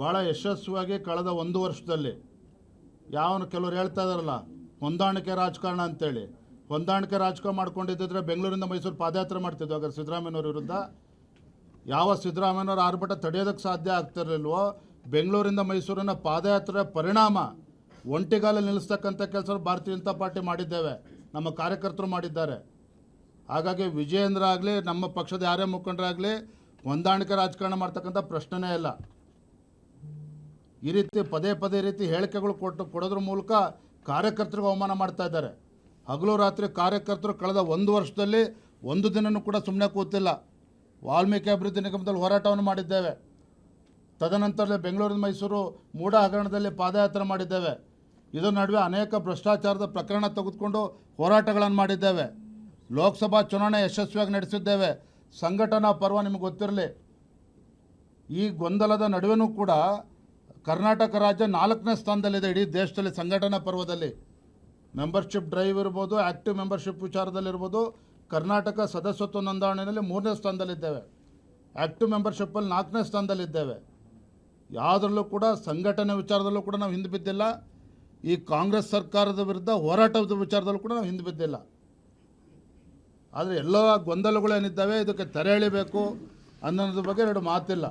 ಭಾಳ ಯಶಸ್ವಿಯಾಗಿ ಕಳೆದ ಒಂದು ವರ್ಷದಲ್ಲಿ. ಯಾವನು ಕೆಲವ್ರು ಹೇಳ್ತಾ ಇದಾರಲ್ಲ ಹೊಂದಾಣಿಕೆ ರಾಜಕಾರಣ ಅಂತೇಳಿ. ಹೊಂದಾಣಿಕೆ ರಾಜಕಾರಣ ಮಾಡ್ಕೊಂಡಿದ್ದಿದ್ರೆ ಬೆಂಗಳೂರಿಂದ ಮೈಸೂರು ಪಾದಯಾತ್ರೆ ಮಾಡ್ತಿದ್ವಿ. ಹಾಗಾದ್ರೆ ಸಿದ್ದರಾಮಯ್ಯವ್ರ ವಿರುದ್ಧ ಯಾವ ಸಿದ್ದರಾಮಯ್ಯವ್ರ ಆರ್ಭಟ ತಡೆಯೋದಕ್ಕೆ ಸಾಧ್ಯ ಆಗ್ತಿರಲಿಲ್ವೋ, ಬೆಂಗಳೂರಿಂದ ಮೈಸೂರಿನ ಪಾದಯಾತ್ರೆ ಪರಿಣಾಮ ಒಂಟಿಗಾಲ ನಿಲ್ಲಿಸ್ತಕ್ಕಂಥ ಕೆಲಸ ಭಾರತೀಯ ಜನತಾ ಪಾರ್ಟಿ ಮಾಡಿದ್ದೇವೆ. ನಮ್ಮ ಕಾರ್ಯಕರ್ತರು ಮಾಡಿದ್ದಾರೆ. ಹಾಗಾಗಿ ವಿಜಯೇಂದ್ರ ಆಗಲಿ, ನಮ್ಮ ಪಕ್ಷದ ಯಾರೇ ಮುಖಂಡರಾಗಲಿ, ಹೊಂದಾಣಿಕೆ ರಾಜಕಾರಣ ಮಾಡ್ತಕ್ಕಂಥ ಪ್ರಶ್ನೆನೇ ಇಲ್ಲ. ಈ ರೀತಿ ಪದೇ ಪದೇ ರೀತಿ ಹೇಳಿಕೆಗಳು ಕೊಟ್ಟು ಕೊಡೋದ್ರ ಮೂಲಕ ಕಾರ್ಯಕರ್ತರಿಗೆ ಅವಮಾನ ಮಾಡ್ತಾ ಇದ್ದಾರೆ. ಹಗಲು ರಾತ್ರಿ ಕಾರ್ಯಕರ್ತರು ಕಳೆದ ಒಂದು ವರ್ಷದಲ್ಲಿ ಒಂದು ದಿನನೂ ಕೂಡ ಸುಮ್ಮನೆ ಕೂತಿಲ್ಲ. ವಾಲ್ಮೀಕಿ ಅಭಿವೃದ್ಧಿ ನಿಗಮದಲ್ಲಿ ಹೋರಾಟವನ್ನು ಮಾಡಿದ್ದೇವೆ. ತದನಂತರದಲ್ಲಿ ಬೆಂಗಳೂರಿನ ಮೈಸೂರು ಮೂಡ ಹಗರಣದಲ್ಲಿ ಪಾದಯಾತ್ರೆ ಮಾಡಿದ್ದೇವೆ. ಇದರ ನಡುವೆ ಅನೇಕ ಭ್ರಷ್ಟಾಚಾರದ ಪ್ರಕರಣ ತೆಗೆದುಕೊಂಡು ಹೋರಾಟಗಳನ್ನು ಮಾಡಿದ್ದೇವೆ. ಲೋಕಸಭಾ ಚುನಾವಣೆ ಯಶಸ್ವಿಯಾಗಿ ನಡೆಸಿದ್ದೇವೆ. ಸಂಘಟನಾ ಪರ್ವ ನಿಮಗೆ ಗೊತ್ತಿರಲಿ. ಈ ಗೊಂದಲದ ನಡುವೆನೂ ಕೂಡ ಕರ್ನಾಟಕ ರಾಜ್ಯ ನಾಲ್ಕನೇ ಸ್ಥಾನದಲ್ಲಿದೆ. ಇಡೀ ದೇಶದಲ್ಲಿ ಸಂಘಟನಾ ಪರ್ವದಲ್ಲಿ ಮೆಂಬರ್ಶಿಪ್ ಡ್ರೈವ್ ಇರ್ಬೋದು ಆ್ಯಕ್ಟಿವ್ ಮೆಂಬರ್ಶಿಪ್ ವಿಚಾರದಲ್ಲಿರ್ಬೋದು ಕರ್ನಾಟಕ ಸದಸ್ಯತ್ವ ನೋಂದಣಿಯಲ್ಲಿ ಮೂರನೇ ಸ್ಥಾನದಲ್ಲಿದ್ದೇವೆ. ಆ್ಯಕ್ಟಿವ್ ಮೆಂಬರ್ಶಿಪ್ಪಲ್ಲಿ ನಾಲ್ಕನೇ ಸ್ಥಾನದಲ್ಲಿದ್ದೇವೆ. ಯಾವುದರಲ್ಲೂ ಕೂಡ ಸಂಘಟನೆ ವಿಚಾರದಲ್ಲೂ ಕೂಡ ನಾವು ಹಿಂದೆ ಬಿದ್ದಿಲ್ಲ. ಈ ಕಾಂಗ್ರೆಸ್ ಸರ್ಕಾರದ ವಿರುದ್ಧ ಹೋರಾಟದ ವಿಚಾರದಲ್ಲೂ ಕೂಡ ನಾವು ಹಿಂದೆ ಬಿದ್ದಿಲ್ಲ. ಆದರೆ ಎಲ್ಲ ಗೊಂದಲಗಳೇನಿದ್ದಾವೆ? ಇದಕ್ಕೆ ತೆರೆ ಎಳಿಬೇಕು ಅನ್ನೋದ್ರ ಬಗ್ಗೆ ಎರಡು ಮಾತಿಲ್ಲ.